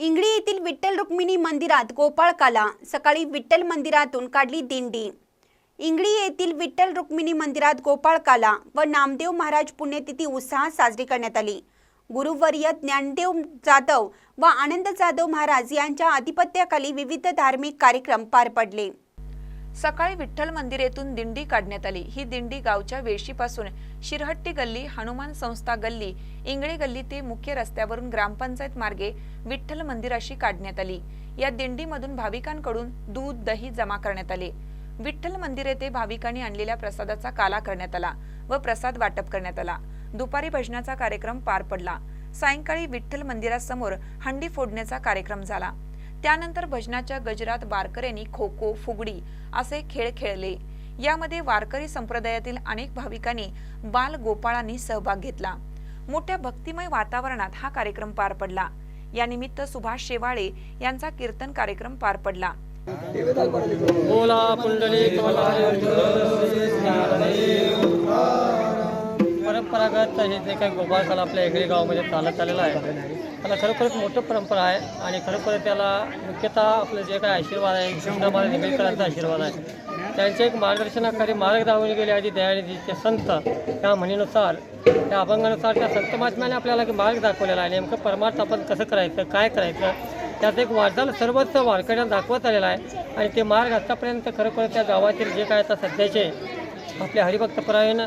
इंगळी येथील विठ्ठल रुक्मिणी मंदिरात गोपाळकाला सकाळी विठ्ठल मंदिरातून काढली दिंडी. इंगळी येथील विठ्ठल रुक्मिणी मंदिरात गोपाळकाला व नामदेव महाराज पुण्यतिथी उत्साहात साजरी करण्यात आली. गुरुवर्य ज्ञानदेव जाधव व आनंद जाधव महाराज यांच्या आधिपत्याखाली विविध धार्मिक कार्यक्रम पार पडले. सकाळी विठ्ठल मंदिर येथून दिंडी काढण्यात आली. ही दिंडी गावच्या वेशीपासून शिरहट्टी गल्ली हनुमान संस्था गल्ली इंगळे गल्ली ते मुख्य रस्त्यावरून ग्रामपंचायत मार्गे विठ्ठल मंदिराशी काढण्यात आली. या दिंडीमधून भाविकांकडून दूध दही जमा करण्यात आले. विठ्ठल मंदिर येथे भाविकांनी आणलेल्या प्रसादाचा काला करण्यात आला व प्रसाद वाटप करण्यात आला. दुपारी भजनाचा कार्यक्रम पार पडला. सायंकाळी विठ्ठल मंदिरासमोर हंडी फोडण्याचा कार्यक्रम झाला. त्यानंतर भजनाच्या गजरात वारकऱ्यांनी खो खो फुगडी असे खेळ खेळले. यामध्ये वारकरी संप्रदायातील अनेक भाविकांनी बाल गोपाळांनी सहभाग घेतला. मोठ्या भक्तिमय वातावरणात हा कार्यक्रम पार पडला. या निमित्त सुभाष शेवाळे यांचा कीर्तन कार्यक्रम पार पडला. बोला पुंडली हे जे काही गोपाळकाला आपल्या एगळी गावामध्ये चालत आलेलं आहे त्याला खरोखरच मोठं परंपरा आहे आणि खरोखर त्याला मुख्यतः आपलं जे काही आशीर्वाद आहे कृष्णामाला निगडीकरांचा आशीर्वाद आहे. त्यांचे एक मार्गदर्शनाखाली मार्ग दाखवून गेले आधी दयाळीजीचे संत. त्या म्हणीनुसार त्या अभंगानुसार त्या संत महात्म्याने आपल्याला एक मार्ग दाखवलेला आहे. नेमकं परमार्थ आपण कसं करायचं काय करायचं? त्यात एक वाटचाल सर्वच वारकऱ्यांना दाखवत आलेला आहे आणि ते मार्ग आत्तापर्यंत खरोखर त्या गावातील जे काय आता सध्याचे आपले हरिभक्तपरायण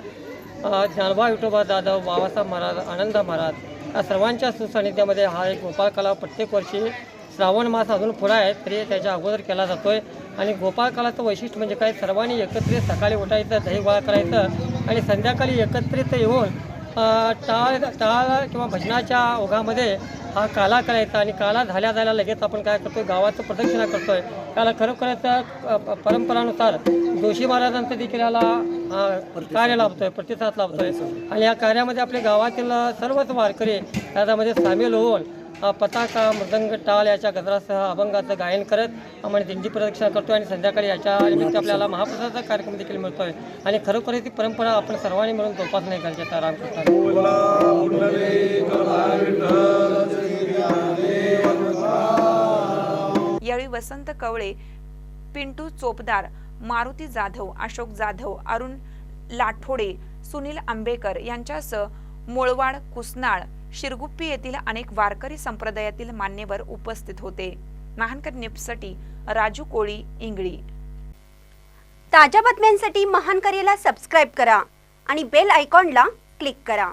ज्ञानबा विठोबा जाधव बाबासाहेब महाराज आनंद महाराज या सर्वांच्या सुसानिध्यामध्ये हा एक गोपाळ कला प्रत्येक वर्षी श्रावण मास अजून पुढा आहे तरी त्याच्या अगोदर केला जातो आहे आणि गोपाळ कलाचं वैशिष्ट्य म्हणजे काय? सर्वांनी एकत्रित सकाळी उठायचं दही गोळा करायचं आणि संध्याकाळी एकत्रित येऊन टाळ टाळ किंवा भजनाच्या ओघामध्ये हा काला करायचा आणि काला झाल्या झाल्या लगेच आपण काय करतोय गावाचं प्रदक्षिणा करतोय. त्याला खरोखरच प- परंपरानुसार जोशी महाराजांचं देखील याला कार्य कार्य लाभतोय प्रतिसाद लाभतोय. आणि या कार्यामध्ये आपल्या गावातील सर्वच वारकरी त्याच्यामध्ये सामील होऊन पताका मृदंग टाळ याच्या गजरासह अभंगाचं गायन करत आम्ही दिंडी प्रदक्षिणा करतोय आणि संध्याकाळी याच्या निमित्त आपल्याला महाप्रसादाचा कार्यक्रम देखील मिळतोय. आणि खरोखर ती परंपरा आपण सर्वांनी मिळून जोपासणे गरजेचं आहे रामकृष्ण वसंत कवळे पिंटू चोपदार मारुती जाधव अशोक जाधव अरुण लाठोडे सुनील आंबेकर यांच्यासह मोळवाड कुसनाळ शिरगुप्पी येथील अनेक वारकरी संप्रदायातील मान्यवर उपस्थित होते. महानकर निप्ससाठी राजू कोळी इंगळी. ताज्या बातम्यांसाठी महानकरेला सबस्क्राईब करा आणि बेल आयकॉनला क्लिक करा.